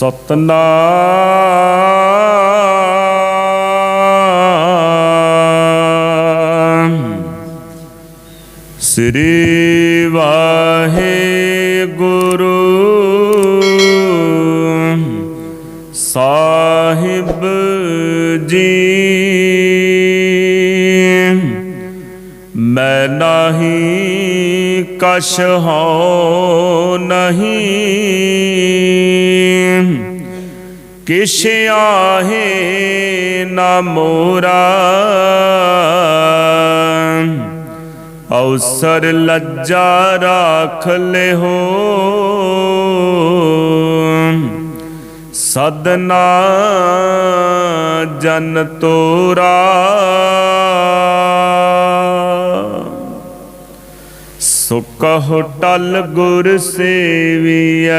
ਸਤਨਾਮ। ਸ੍ਰੀ ਵਾਹਿਗੁਰੂ। ਸਾਹਿਬ ਜੀ। ਮੈਂ ਨਹੀਂ ਕਛ ਹਉ ਨਹੀਂ। ਕਿਛ ਆਹੇ ਨਾ ਮੋਰਾ। ਅਵਸਰ ਲੱਜਾ ਰਾਖ ਲਿਹੋ ਸਦਨਾ ਜਨ ਤੋਰਾ। ਸੁਕਹ ਟਲ ਗੁਰ ਸੇਵੀਐ।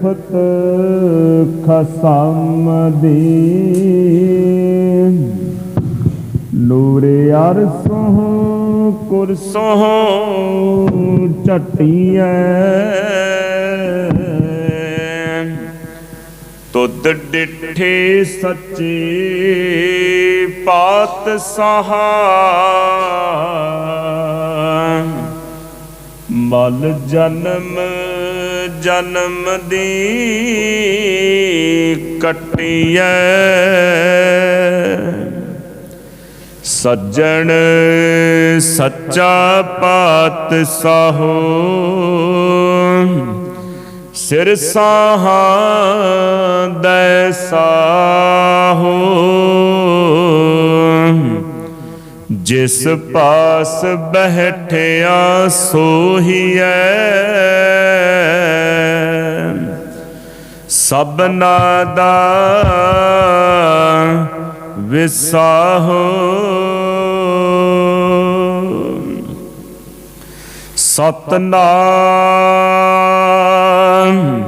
ਸਿਫਤ ਖਸਮ ਦੀ ਨੂਰੇ ਅਰਸੋਂ ਕੁਰਸੋਂ ਚਟੀਐ ਤੁਧ ਡਿਠੇ ਸੱਚੇ ਪਾਤ ਸਹਾ ਮਲ ਜਨਮ ਜਨਮ ਦੀ ਕਟਿਐ। ਸੱਜਣ ਸੱਚਾ ਪਾਤ ਸਾਹੋ ਸਿਰ ਸਾਹਾ ਦੈ ਸਾਹੋ ਜਿਸ ਪਾਸ ਬਹਿਠਿਆ ਸੋਹੀਐ। ਸਭਨਾ ਦਾ ਵਿਸਾਹੋ। ਸਤਨਾਮ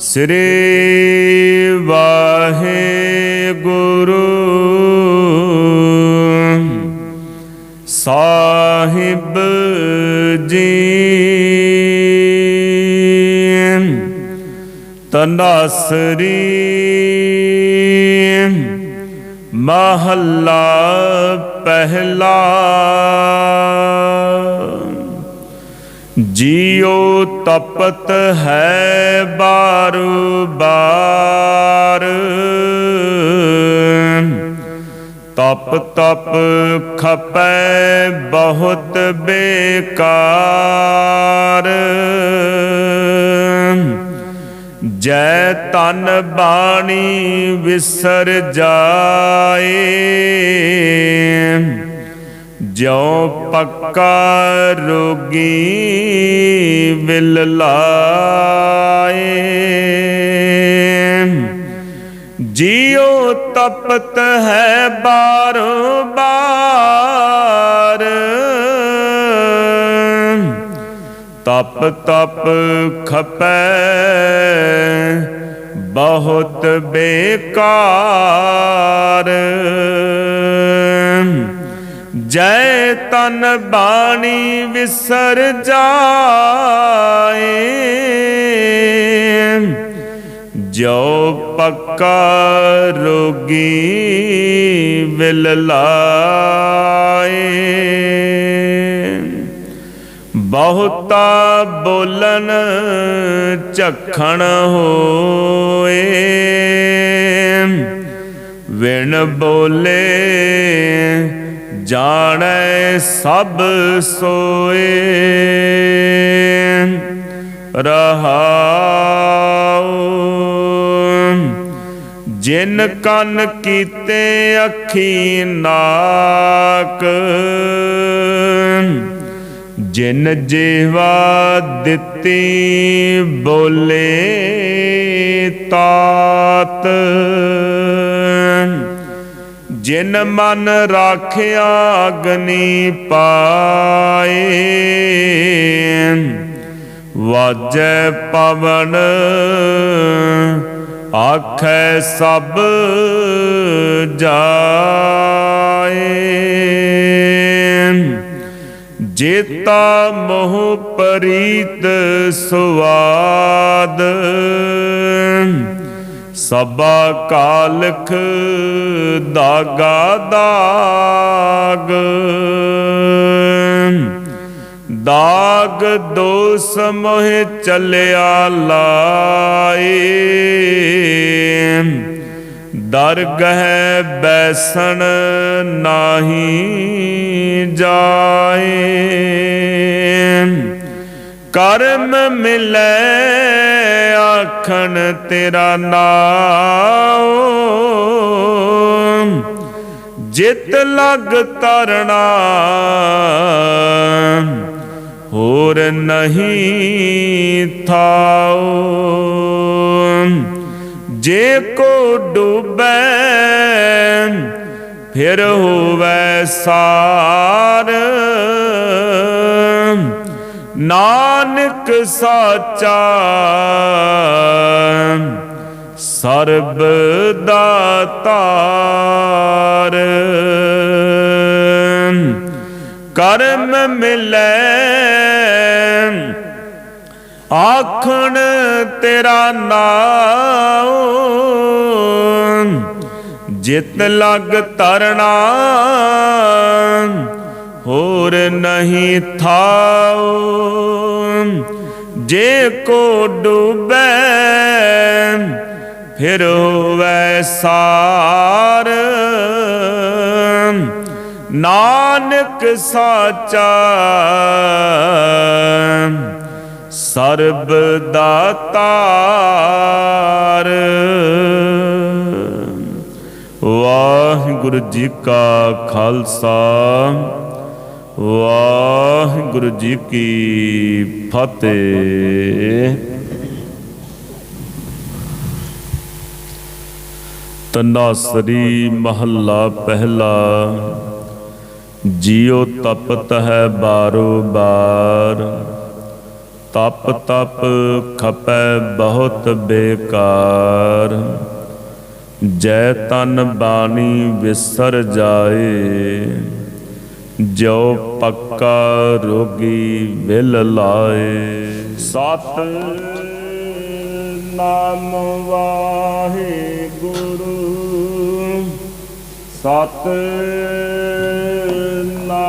ਸ੍ਰੀ ਵਾਹਿਗੁਰੂ। ਸਾਹਿਬ ਜੀ। ਤਨਸਰੀ ਮਹੱਲਾ ਪਹਿਲਾ। ਜੀਉ ਤਪਤ ਹੈ ਬਾਰੂ ਬਾਰ ਤਪ ਤਪ ਖਪੈ ਬਹੁਤ ਬੇਕਾਰ। ਜੈ ਤਨ ਬਾਣੀ ਵਿਸਰ ਜਾਏ, ਜਿਉ ਪੱਕਾ ਰੋਗੀ ਵਿਲ ਲਾਏ। ਜੀਉ ਤਪਤ ਹੈ ਬਾਰੋ ਬਾਰ ਤਪ ਤਪ ਖਪੈ ਬਹੁਤ ਬੇਕਾਰ। ਜੈ ਤਨ ਬਾਣੀ ਵਿਸਰ ਜਾਏ। ਜੋ ਪੱਕਾ ਰੋਗੀ ਵਿਲ ਲਾਏ। ਬਹੁਤਾ ਬੋਲਨ ਝਖਣ ਹੋਏ। ਵਿਣ ਬੋਲੇ ਜਾਣੈ ਸਭ ਸੋਏ। ਰਹਾਉ ਜਿਨ ਕੰਨ ਕੀਤੇ ਅੱਖੀ ਨਾਕ, ਜਿਨ ਜੀਵਾ ਦਿੱਤੀ ਬੋਲੇ ਤਾਤ, ਜਿਨ ਮਨ ਰਾਖਿਆ ਅਗਨੀ ਪਾਏ, ਵਾਜੈ ਪਵਨ ਆਖੈ ਸਭ ਜਾਏ। ਜੇਤਾ ਮੋਹ ਪਰੀਤ ਸੁਆਦ ਸਭਾ ਕਾਲਖ ਦਾਗਾ ਦਾਗ। ਦਾਗ ਦੋਸ ਮੋਹ ਚੱਲਿਆ ਲਾਏ। ਦਰਗਹਿ ਬੈਸਣ ਨਾਹੀ ਜਾਏ। ਕਰਮ ਮਿਲੈ ਆਖਣ ਤੇਰਾ ਨਾਮ ਜਿਤ ਲਗ ਤਰਣਾ। ਹੋਰ ਨਹੀਂ ਥਾਉ। ਜੇ ਕੋ ਡੂਬੈ ਫਿਰ ਹੋਵੇ ਸਾਰ। ਨਾਨਕ ਸਾਚਾ ਸਰਬ ਦਾਤਾਰ ਕਰਮ ਮਿਲੈ। ਆਖਣ ਤੇਰਾ ਨਾਮ ਜਿਤ ਲਗ ਤਰਣਾ, ਹੋਰ ਨਹੀਂ ਥਾਉ। ਜੇ ਕੋ ਡੁਬੈ, ਫਿਰ ਹੋਵੈ ਸਾਰ। ਨਾਨਕ ਸਾਚਾ ਸਰਬ ਦਾਤਾਰ। ਵਾਹਿਗੁਰੂ ਜੀ ਕਾ ਖਾਲਸਾ, ਵਾਹਿਗੁਰੂ ਜੀ ਕੀ ਫਤਿਹ। ਤਨਾਸਰੀ ਮਹੱਲਾ ਪਹਿਲਾ ਜਿਉ ਤਪਤ ਹੈ ਬਾਰੋ ਬਾਰ। ਤਪ ਤਪ ਖਪੈ ਬਹੁਤ ਬੇਕਾਰ। ਜੈ ਤਨ ਬਾਣੀ ਵਿਸਰ ਜਾਏ ਜੋ ਪੱਕਾ ਰੋਗੀ ਵਿਲ ਲਾਏ। ਸਤ ਨਾਮ ਵਾਹਿਗੁਰੂ ਸਤ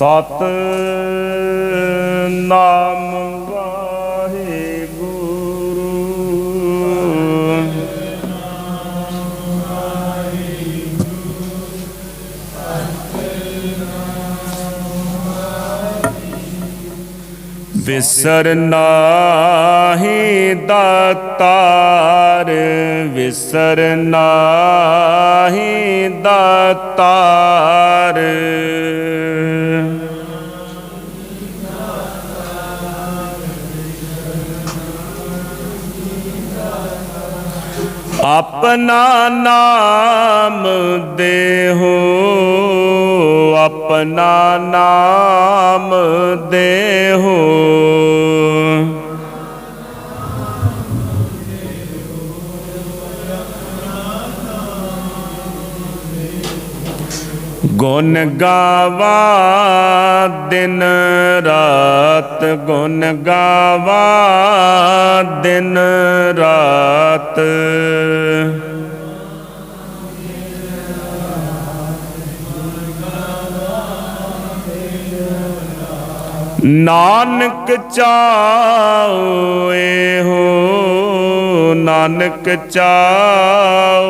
ਸਤ ਨਾਮ ਵਾਹਿਗੁਰੂ। ਵਿਸਰ ਨਾਹੀ ਦਾਤਾਰ ਵਿਸਰ ਨਾਹੀ ਦਾਤਾਰ। ਆਪਣਾ ਨਾਮ ਦੇਹੋ ਆਪਣਾ ਨਾਮ ਦੇਹੋ। ਗੁਣ ਗਾਵਾ ਦਿਨ ਰਾਤ ਗੁਣ ਗਾਵਾ ਦਿਨ ਰਾਤ। ਨਾਨਕ ਏ ਹੋ ਨਾਨਕ ਚਾਉਏ